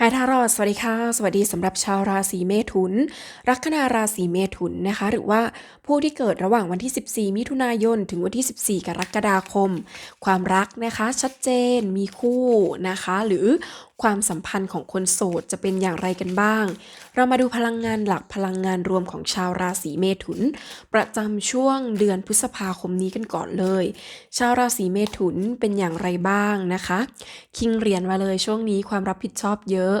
ฮายทารอดสวัสดีค่ะ สวัสดีสำหรับชาวราศีเมถุน ลัคนาราศีเมถุนนะคะ หรือว่าผู้ที่เกิดระหว่างวันที่ 14 มิถุนายน ถึงวันที่ 14 กรกฎาคม ความรักนะคะ ชัดเจนมีคู่นะคะ หรือความสัมพันธ์ของคนโสดจะเป็นอย่างไรกันบ้าง เรามาดูพลังงานหลักพลังงานรวมของชาวราศีเมถุน ประจำช่วงเดือนพฤษภาคมนี้กันก่อนเลย ชาวราศีเมถุนเป็นอย่างไรบ้างนะคะ คิงเรียญมาเลยช่วงนี้ความรับผิดชอบเยอะ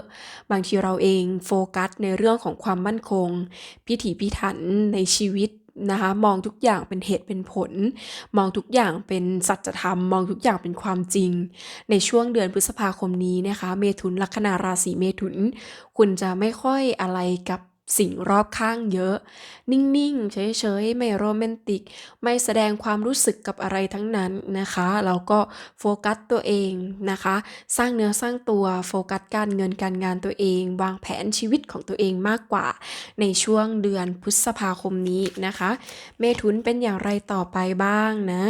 บางทีเราเองโฟกัสในเรื่องของความมั่นคง พิถีพิถันในชีวิต นะคะมองทุกอย่างเป็นเหตุเป็นผล มองทุกอย่างเป็นสัจธรรม มองทุกอย่างเป็นความจริง ในช่วงเดือนพฤษภาคมนี้นะคะ เมถุนลัคนาราศีเมถุน คุณจะไม่ค่อยอะไรกับ สิ่งรอบข้างเยอะ นิ่ง ๆ เฉย ๆ ไม่โรแมนติก ไม่แสดงความรู้สึกกับอะไรทั้งนั้นนะคะแล้วก็โฟกัสตัวเองนะคะ สร้างเนื้อสร้างตัวโฟกัสการเงินการงานตัวเอง วางแผนชีวิตของตัวเองมากกว่า ในช่วงเดือนพฤษภาคมนี้นะคะ เมถุนเป็นอย่างไรต่อไปบ้างนะ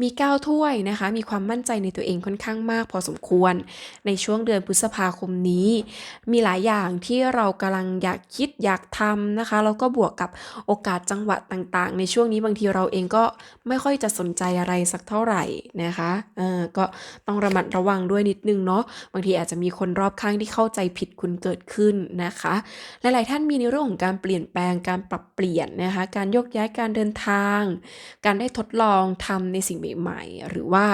มีก้าถ้วยนะคะ มีความมั่นใจในตัวเองค่อนข้างมากพอสมควร ในช่วงเดือนพฤษภาคมนี้ มีหลายอย่างที่เรากำลังอยากคิดอยากทำนะคะแล้วก็บวกกับโอกาสจังหวะต่างๆ ในช่วงนี้บางทีเราเองก็ไม่ค่อยจะสนใจอะไรสักเท่าไหร่นะคะเออก็ต้องระมัดระวังด้วยนิดนึงเนาะบางทีอาจจะมีคนรอบข้างที่เข้าใจผิดคุณเกิดขึ้นนะคะหลายๆท่านมีในเรื่องของการเปลี่ยนแปลงการปรับเปลี่ยนนะคะการยกย้ายการเดินทาง การได้ทดลองทำในสิ่งใหม่ๆ หรือว่า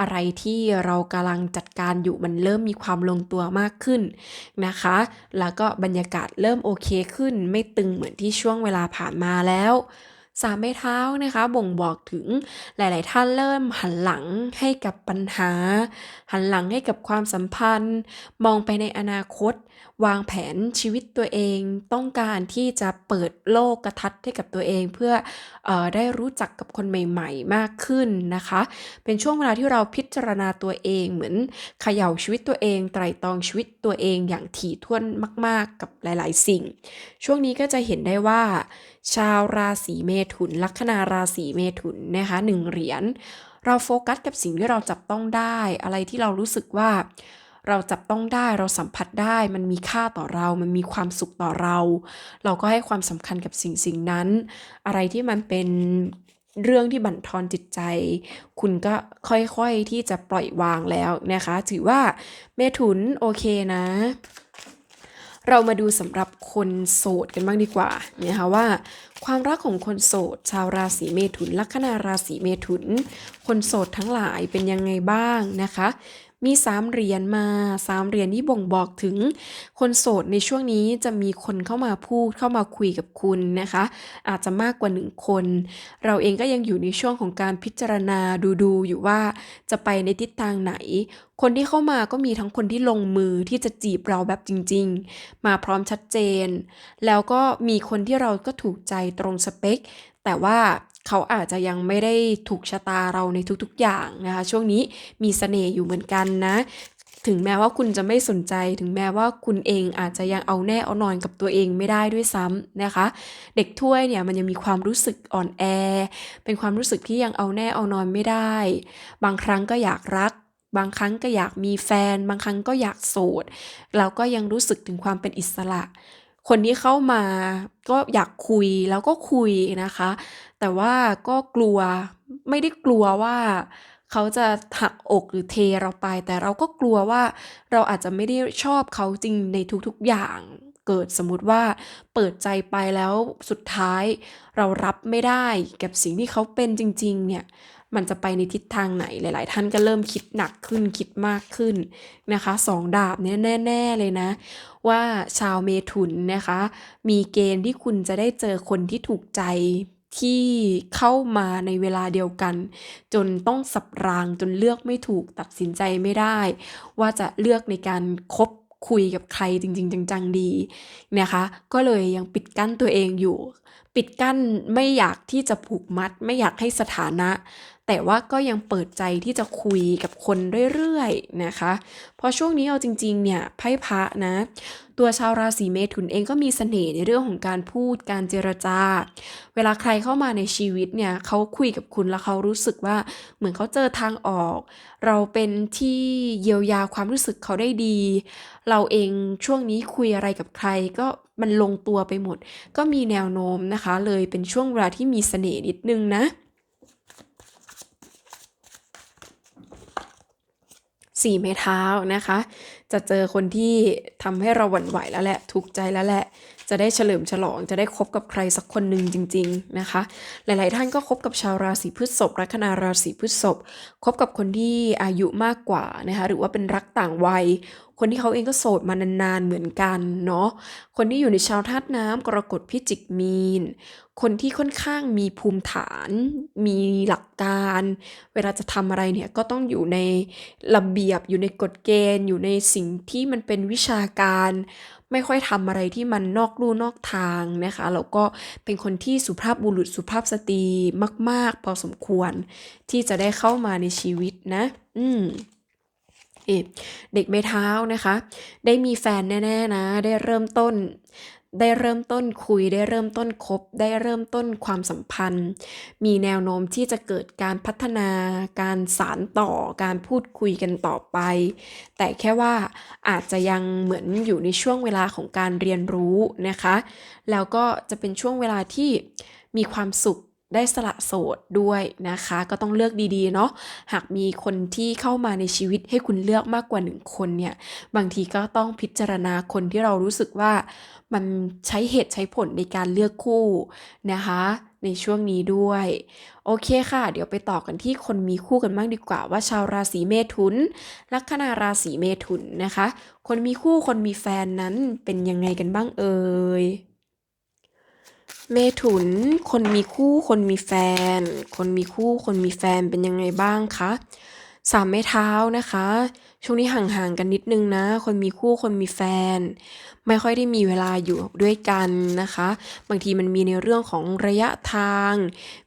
อะไรที่เรากำลังจัดการอยู่มันเริ่มมีความลงตัวมากขึ้นนะคะ แล้วก็บรรยากาศเริ่มโอเคขึ้นไม่ตึงเหมือนที่ช่วงเวลาผ่านมาแล้วสามไม้เท้านะคะ บ่งบอกถึงหลาย ๆ ท่านเริ่มหันหลังให้กับปัญหา หันหลังให้กับความสัมพันธ์ มองไปในอนาคตวางแผนชีวิตตัวเอง ต้องการที่จะเปิดโลกกระทัดให้กับตัวเอง เพื่อออได้รู้จักกับคนใหม่ ๆ มากขึ้นนะคะ เป็นช่วงเวลาที่เราพิจารณาตัวเองเหมือนเขย่าชีวิตตัวเอง ไตร่ตรองชีวิตตัวเองอย่างถี่ถ้วนมาก ๆ กับหลาย ๆ สิ่ง ช่วงนี้ก็จะเห็นได้ว่า ชาวราศีเมถุน ลัคนาราศีเมถุนนะคะหนึ่งเหรียญเราโฟกัสกับสิ่งที่เราจับต้องได้ อะไรที่เรารู้สึกว่า เราจับต้องได้เราสัมผัสได้ มันมีค่าต่อเรา มันมีความสุขต่อเรา เราก็ให้ความสำคัญกับสิ่งสิ่งนั้น อะไรที่มันเป็นเรื่องที่บั่นทอนจิตใจ คุณก็ค่อยๆที่จะปล่อยวางแล้วนะคะ ถือว่าเมถุนโอเคนะ เรามาดูสำหรับคนโสดกันบ้างดีกว่านะคะว่า ความรักของคนโสด ชาวราศีเมถุนลัคนาราศีเมถุน คนโสดทั้งหลายเป็นยังไงบ้างนะคะมีสามเหรียญมาสามเหรียญที่บ่งบอกถึง คนโสดในช่วงนี้จะมีคนเข้ามาพูดเข้ามาคุยกับคุณนะคะ อาจจะมากกว่าหนึ่งคน เราเองก็ยังอยู่ในช่วงของการพิจารณาดูดูอยู่ว่าจะไปในทิศทางไหน คนที่เข้ามาก็มีทั้งคนที่ลงมือที่จะจีบเราแบบจริง ๆ มาพร้อมชัดเจน แล้วก็มีคนที่เราก็ถูกใจตรงสเปค แต่ว่า เขาอาจจะยังไม่ได้ถูกชะตาเราในทุกๆอย่างนะคะ ช่วงนี้มีเสน่ห์อยู่เหมือนกันนะ ถึงแม้ว่าคุณจะไม่สนใจ ถึงแม้ว่าคุณเองอาจจะยังเอาแน่เอานอนกับตัวเองไม่ได้ด้วยซ้ำนะคะ เด็กถ้วยเนี่ยมันยังมีความรู้สึกอ่อนแอ เป็นความรู้สึกที่ยังเอาแน่เอานอนไม่ได้ บางครั้งก็อยากรักบางครั้งก็อยากมีแฟน บางครั้งก็อยากโสดแล้วก็ยังรู้สึกถึงความเป็นอิสระ คนที่เข้ามาก็อยากคุยแล้วก็คุยนะคะ แต่ว่าก็กลัวไม่ได้กลัวว่าเขาจะหักอกหรือเทเราไป แต่เราก็กลัวว่าเราอาจจะไม่ได้ชอบเขาจริงในทุกๆอย่างเกิดสมมุติว่าเปิดใจไปแล้วสุดท้าย เรารับไม่ได้กับสิ่งที่เขาเป็นจริง ๆ เนี่ย มันจะไปในทิศทางไหนหลาย ๆ ท่านก็เริ่มคิดหนักขึ้นคิดมากขึ้นนะคะสองดาบเนี่ยแน่ ๆ เลยนะ ว่าชาวเมถุนนะคะ มีเกณฑ์ที่คุณจะได้เจอคนที่ถูกใจที่เข้ามาในเวลาเดียวกัน จนต้องสับรางจนเลือกไม่ถูกตัดสินใจไม่ได้ ว่าจะเลือกในการคบคุยกับใครจริง ๆ จัง ๆ ดีนะคะ ก็เลยยังปิดกั้นตัวเองอยู่ ปิดกั้นไม่อยากที่จะผูกมัด ไม่อยากให้สถานะ แต่ว่าก็ยังเปิดใจที่จะคุยกับคนเรื่อยๆนะคะ เพราะช่วงนี้เอาจริงๆเนี่ยไพ่พระนะ ตัวชาวราศีเมถุนเองก็มีเสน่ห์ในเรื่องของการพูดการเจรจา เวลาใครเข้ามาในชีวิตเนี่ยเขาคุยกับคุณแล้วเขารู้สึกว่าเหมือนเขาเจอทางออก เราเป็นที่เยียวยาความรู้สึกเขาได้ดี เราเองช่วงนี้คุยอะไรกับใครก็มันลงตัวไปหมด ก็มีแนวโน้มนะคะ เลยเป็นช่วงเวลาที่มีเสน่ห์นิดนึงนะ สี่ไม้เท้านะคะ จะเจอคนที่ทำให้เราหวั่นไหวแล้วแหละ ทุกใจแล้วแหละ จะได้เฉลิมฉลองจะได้คบกับใครสักคนหนึ่งจริง ๆนะคะ หลาย ๆ ท่านก็คบกับชาวราศีพฤษภลัคนาราศีพฤษภคบกับคนที่อายุมากกว่านะคะหรือว่าเป็นรักต่างวัย คนที่เขาเองก็โสดมานานๆเหมือนกันเนาะคนที่อยู่ในชาวธาตุน้ำกรกฎพิจิกมีน คนที่ค่อนข้างมีภูมิฐาน มีหลักการ เวลาจะทำอะไรเนี่ยก็ต้องอยู่ในระเบียบอยู่ในกฎเกณฑ์ อยู่ในสิ่งที่มันเป็นวิชาการ ไม่ค่อยทำอะไรที่มันนอกลู่นอกทางนะคะแล้วก็เป็นคนที่สุภาพบุรุษสุภาพสตรีมาก ๆ พอสมควรที่จะได้เข้ามาในชีวิตนะ อืมเอะเด็กไม้เท้านะคะ ได้มีแฟนแน่ ๆ นะ ได้เริ่มต้น ได้เริ่มต้นคุยได้เริ่มต้นคบ ได้เริ่มต้นความสัมพันธ์ มีแนวโน้มที่จะเกิดการพัฒนา การสารต่อการพูดคุยกันต่อไป แต่แค่ว่าอาจจะยังเหมือนอยู่ในช่วงเวลาของการเรียนรู้นะคะ แล้วก็จะเป็นช่วงเวลาที่มีความสุข ได้สละโสดด้วยนะคะ ก็ต้องเลือกดีๆเนาะหากมีคนที่เข้ามาในชีวิตให้คุณเลือกมากกว่า1คนเนี่ยบางทีก็ต้องพิจารณาคนที่เรารู้สึกว่ามันใช้เหตุใช้ผลในการเลือกคู่นะคะ ในช่วงนี้ด้วย โอเคค่ะ เดี๋ยวไปต่อกันที่คนมีคู่กันบ้างดีกว่าว่าชาวราศีเมถุน ลัคนาราศีเมถุนนะคะ คนมีคู่คนมีแฟนนั้นเป็นยังไงกันบ้างเอ่ย เมถุน คนมีคู่ คนมีแฟน คนมีคู่ คนมีแฟนเป็นยังไงบ้างคะสามไม้เท้านะคะ ช่วงนี้ห่างๆกันนิดนึงนะ คนมีคู่คนมีแฟน ไม่ค่อยได้มีเวลาอยู่ด้วยกันนะคะ บางทีมันมีในเรื่องของระยะทาง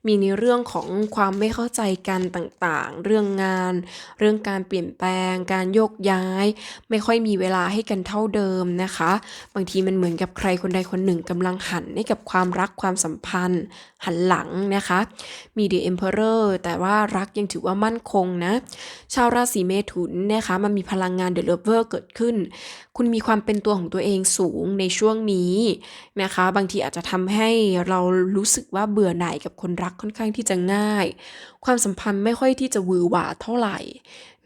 มีในเรื่องของความไม่เข้าใจกันต่างๆ เรื่องงาน เรื่องการเปลี่ยนแปลง การโยกย้าย ไม่ค่อยมีเวลาให้กันเท่าเดิมนะคะ บางทีมันเหมือนกับใครคนใดคนหนึ่งกำลังหันให้กับความรักความสัมพันธ์ หันหลังนะคะ มี The Emperor แต่ว่ารักยังถือว่ามั่นคงนะ ชาวราศีเมถุนนะคะมันมีพลังงาน The Lover เกิดขึ้น คุณมีความเป็นตัวของตัวเองสูงในช่วงนี้นะคะ บางทีอาจจะทำให้เรารู้สึกว่าเบื่อหน่ายกับคนรักค่อนข้างที่จะง่าย ความสัมพันธ์ไม่ค่อยที่จะวือหวาเท่าไหร่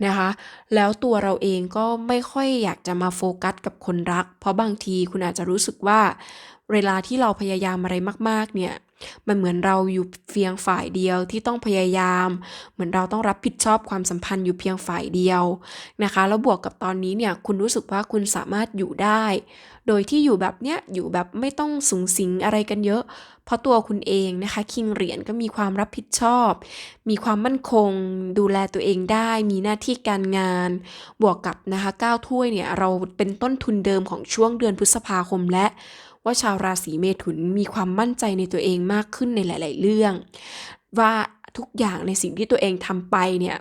นะคะ แล้วตัวเราเองก็ไม่ค่อยอยากจะมาโฟกัสกับคนรัก เพราะบางทีคุณอาจจะรู้สึกว่าเวลาที่เราพยายามอะไรมาก ๆ เนี่ย มันเหมือนเราอยู่เพียงฝ่ายเดียวที่ต้องพยายาม เหมือนเราต้องรับผิดชอบความสัมพันธ์อยู่เพียงฝ่ายเดียวนะคะ แล้วบวกกับตอนนี้เนี่ยคุณรู้สึกว่าคุณสามารถอยู่ได้ โดยที่อยู่แบบเนี้ยอยู่แบบไม่ต้องสุงสิงอะไรกันเยอะ เพราะตัวคุณเองนะคะคิงเหรียญก็มีความรับผิดชอบ มีความมั่นคง ดูแลตัวเองได้ มีหน้าที่การงาน บวกกับนะคะก้าวถ้วยเนี่ยเราเป็นต้นทุนเดิมของช่วงเดือนพฤษภาคมและ ว่าชาวราศีเมถุนมีความมั่นใจในตัวเองมากขึ้นในหลาย ๆ เรื่อง ว่าทุกอย่างในสิ่งที่ตัวเองทำไปเนี่ย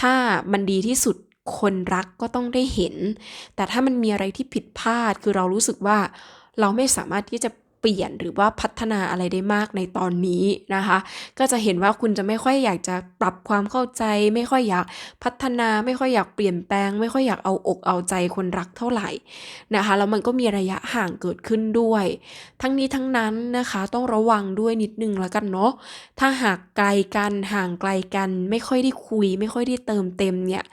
ถ้ามันดีที่สุดคนรักก็ต้องได้เห็น แต่ถ้ามันมีอะไรที่ผิดพลาดคือเรารู้สึกว่าเราไม่สามารถที่จะ เปลี่ยนหรือว่าพัฒนาอะไรได้มากในตอนนี้นะคะ ก็จะเห็นว่าคุณจะไม่ค่อยอยากจะปรับความเข้าใจ ไม่ค่อยอยากพัฒนา ไม่ค่อยอยากเปลี่ยนแปลง ไม่ค่อยอยากเอาอกเอาใจคนรักเท่าไหร่นะคะแล้วมันก็มีระยะห่างเกิดขึ้นด้วย ทั้งนี้ทั้งนั้นนะคะต้องระวังด้วยนิดนึงแล้วกันเนาะถ้าหากไกลกันห่างไกลกัน ไม่ค่อยได้คุย ไม่ค่อยได้เติมเต็มเนี่ย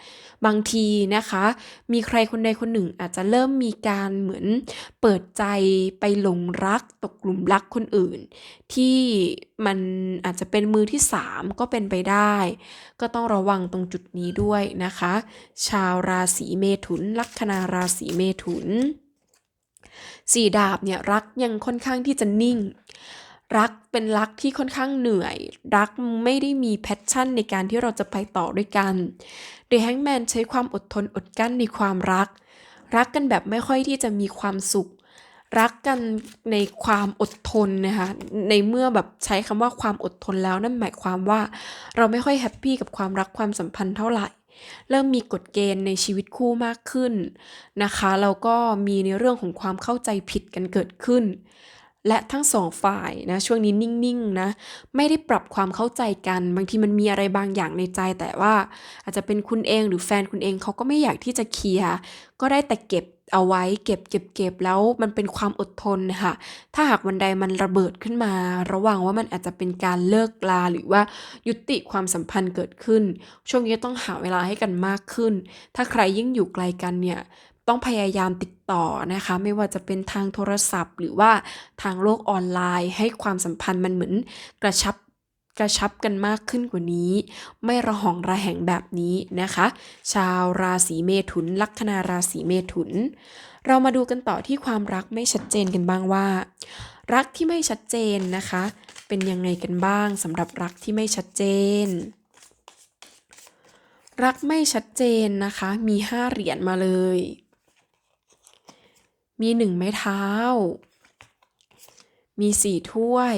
บางทีนะคะ มีใครคนใดคนหนึ่งอาจจะเริ่มมีการเหมือนเปิดใจไปหลงรักตกหลุมรักคนอื่น ที่มันอาจจะเป็นมือที่ 3 ก็เป็นไปได้ ก็ต้องระวังตรงจุดนี้ด้วยนะคะ ชาวราศีเมถุน ลัคนาราศีเมถุนสี่ดาบเนี่ยรักยังค่อนข้างที่จะนิ่ง รักเป็นรักที่ค่อนข้างเหนื่อย รักไม่ได้มีแพชชั่นในการที่เราจะไปต่อด้วยกัน The Hangman ใช้ความอดทนอดกลั้นในความรัก รักกันแบบไม่ค่อยที่จะมีความสุข รักกันในความอดทนนะคะในเมื่อแบบใช้คำว่าความอดทนแล้วนั่นหมายความว่า เราไม่ค่อยแฮปปี้กับความรักความสัมพันธ์เท่าไหร่เริ่มมีกฎเกณฑ์ในชีวิตคู่มากขึ้นนะคะแล้วก็มีในเรื่องของความเข้าใจผิดกันเกิดขึ้น และทั้งสองฝ่ายนะช่วงนี้นิ่งๆนะไม่ได้ปรับความเข้าใจกัน บางทีมันมีอะไรบางอย่างในใจ แต่ว่าอาจจะเป็นคุณเองหรือแฟนคุณเองเขาก็ไม่อยากที่จะเคลียร์ก็ได้แต่เก็บเอาไว้เก็บเก็บเก็บแล้วมันเป็นความอดทนค่ะ ถ้าหากวันใดมันระเบิดขึ้นมา ระวังว่ามันอาจจะเป็นการเลิกลาหรือว่ายุติความสัมพันธ์เกิดขึ้น ช่วงนี้ต้องหาเวลาให้กันมากขึ้น ถ้าใครยิ่งอยู่ไกลกันเนี่ย ต้องพยายามติดต่อนะคะ ไม่ว่าจะเป็นทางโทรศัพท์ หรือว่าทางโลกออนไลน์ ให้ความสัมพันธ์มันเหมือนกระชับกระชับกันมากขึ้นกว่านี้ ไม่ระหองระแหงแบบนี้นะคะ ชาวราศีเมถุน ลัคนาราศีเมถุน เรามาดูกันต่อที่ความรักไม่ชัดเจนกันบ้างว่า รักที่ไม่ชัดเจนนะคะ เป็นยังไงกันบ้างสำหรับรักที่ไม่ชัดเจน รักไม่ชัดเจนนะคะ มีห้าเหรียญมาเลย มีหนึ่งไม้เท้า มีสี่ถ้วย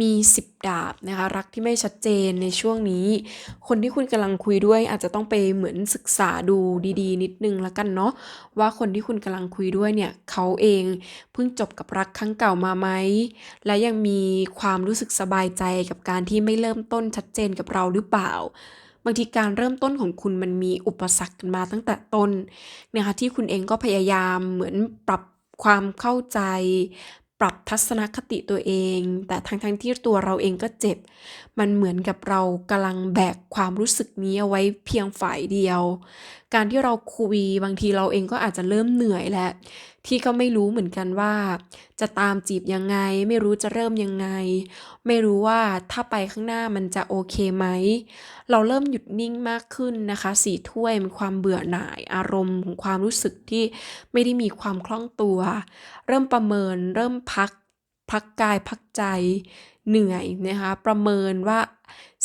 มีสิบดาบนะคะ รักที่ไม่ชัดเจนในช่วงนี้ คนที่คุณกำลังคุยด้วยอาจจะต้องไปเหมือนศึกษาดูดีๆ นิดนึงล้วกันเนาะว่าคนที่คุณกำลังคุยด้วยเนี่ยเขาเองเพิ่งจบกับรักครั้งเก่ามาไหมและยังมีความรู้สึกสบายใจกับการที่ไม่เริ่มต้นชัดเจนกับเราหรือเปล่า บางทีการเริ่มต้นของคุณมันมีอุปสรรคกันมาตั้งแต่ต้นนะคะที่คุณเองก็พยายามเหมือนปรับความเข้าใจ ปรับทัศนคติตัวเอง แต่ทั้งทั้งที่ตัวเราเองก็เจ็บ มันเหมือนกับเรากำลังแบกความรู้สึกนี้เอาไว้เพียงฝ่ายเดียว การที่เราคุยบางทีเราเองก็อาจจะเริ่มเหนื่อยแล้ว ที่ก็ไม่รู้เหมือนกันว่า จะตามจีบยังไง ไม่รู้จะเริ่มยังไง ไม่รู้ว่าถ้าไปข้างหน้ามันจะโอเคไหม เราเริ่มหยุดนิ่งมากขึ้นนะคะสีถ้วยมีความเบื่อหน่ายอารมณ์ของความรู้สึกที่ไม่ได้มีความคล่องตัว เริ่มประเมินเริ่มพักพักกายพักใจเหนื่อยนะคะประเมินว่า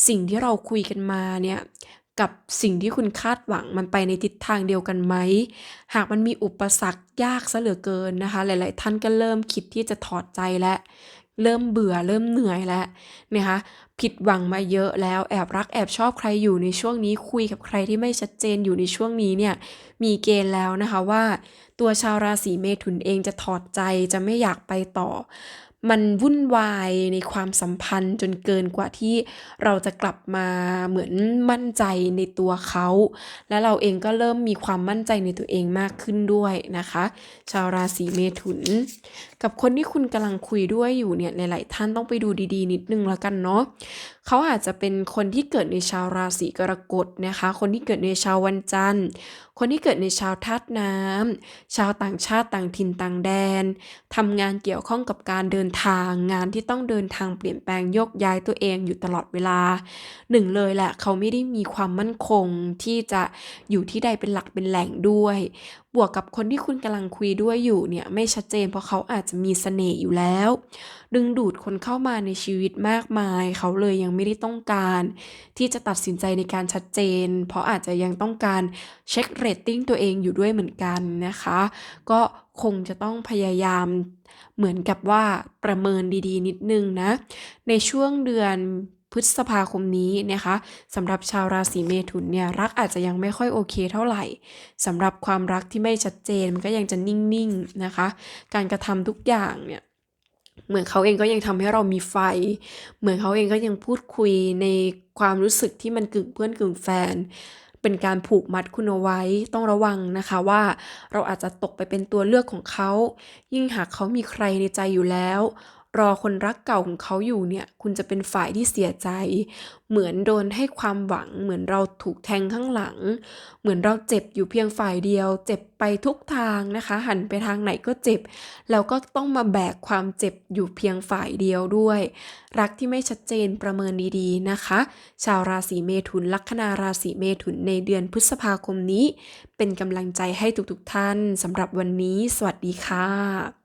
สิ่งที่เราคุยกันมาเนี่ย กับสิ่งที่คุณคาดหวังมันไปในทิศทางเดียวกันไหม หากมันมีอุปสรรคยากซะเหลือเกินนะคะ หลาย ๆ ท่านก็เริ่มคิดที่จะถอดใจและเริ่มเบื่อเริ่มเหนื่อยแล้วนะคะผิดหวังมาเยอะแล้วแอบรักแอบชอบใครอยู่ในช่วงนี้คุยกับใครที่ไม่ชัดเจนอยู่ในช่วงนี้เนี่ยมีเกณฑ์แล้วนะคะว่า ตัวชาวราศีเมถุนเองจะถอดใจจะไม่อยากไปต่อ มันวุ่นวายในความสัมพันธ์จนเกินกว่าที่เราจะกลับมาเหมือนมั่นใจในตัวเขา และเราเองก็เริ่มมีความมั่นใจในตัวเองมากขึ้นด้วยนะคะ ชาวราศีเมถุนกับคนที่คุณกำลังคุยด้วยอยู่เนี่ยหลาย ๆ ท่านต้องไปดูดี ๆ นิดนึงแล้วกันเนาะเขาอาจจะเป็นคนที่เกิดในชาวราศีกรกฎนะคะ คนที่เกิดในชาววันจันทร์ คนที่เกิดในชาวธาตุน้ำชาวต่างชาติต่างถิ่นต่างแดนทำงานเกี่ยวข้องกับการเดินทาง งานที่ต้องเดินทางเปลี่ยนแปลงโยกย้ายตัวเองอยู่ตลอดเวลาหนึ่งเลยแหละเขาไม่ได้มีความมั่นคงที่จะอยู่ที่ใดเป็นหลักเป็นแหล่งด้วย บวกกับคนที่คุณกำลังคุยด้วยอยู่เนี่ยไม่ชัดเจน เพราะเขาอาจจะมีเสน่ห์อยู่แล้ว ดึงดูดคนเข้ามาในชีวิตมากมาย เขาเลยยังไม่ได้ต้องการ ที่จะตัดสินใจในการชัดเจน เพราะอาจจะยังต้องการเช็คเรตติ้งตัวเองอยู่ด้วยเหมือนกันนะคะ ก็คงจะต้องพยายามเหมือนกับว่าประเมินดีๆ นิดนึงนะ ในช่วงเดือน พฤษภาคมนี้นะคะสำหรับชาวราศีเมถุนเนี่ยรักอาจจะยังไม่ค่อยโอเคเท่าไหร่สำหรับความรักที่ไม่ชัดเจนมันก็ยังจะนิ่งๆนะคะ การกระทำทุกอย่างเนี่ยเหมือนเขาเองก็ยังทำให้เรามีไฟ เหมือนเขาเองก็ยังพูดคุยในความรู้สึกที่มันกึ่งเพื่อนกึ่งแฟน เป็นการผูกมัดคุณเอาไว้ต้องระวังนะคะว่าเราอาจจะตกไปเป็นตัวเลือกของเขา ยิ่งหากเขามีใครในใจอยู่แล้ว รอคนรักเก่าของเขาอยู่เนี่ย คุณจะเป็นฝ่ายที่เสียใจ เหมือนโดนให้ความหวัง เหมือนเราถูกแทงข้างหลัง เหมือนเราเจ็บอยู่เพียงฝ่ายเดียว เจ็บไปทุกทางนะคะ หันไปทางไหนก็เจ็บ แล้วก็ต้องมาแบกความเจ็บอยู่เพียงฝ่ายเดียวด้วย รักที่ไม่ชัดเจนประเมินดีๆนะคะ ชาวราศีเมถุน ลัคนาราศีเมถุนในเดือนพฤษภาคมนี้ เป็นกำลังใจให้ทุกๆท่านสำหรับวันนี้ สวัสดีค่ะ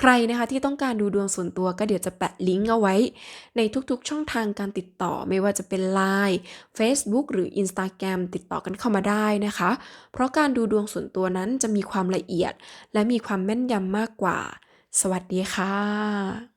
ใครนะคะที่ต้องการดูดวงส่วนตัวก็เดี๋ยวจะแปะลิงก์เอาไว้ ในทุกๆช่องทางการติดต่อไม่ว่าจะเป็น Line Facebook หรือ Instagram ติดต่อกันเข้ามาได้นะคะ เพราะการดูดวงส่วนตัวนั้นจะมีความละเอียด และมีความแม่นยำมากกว่า สวัสดีค่ะ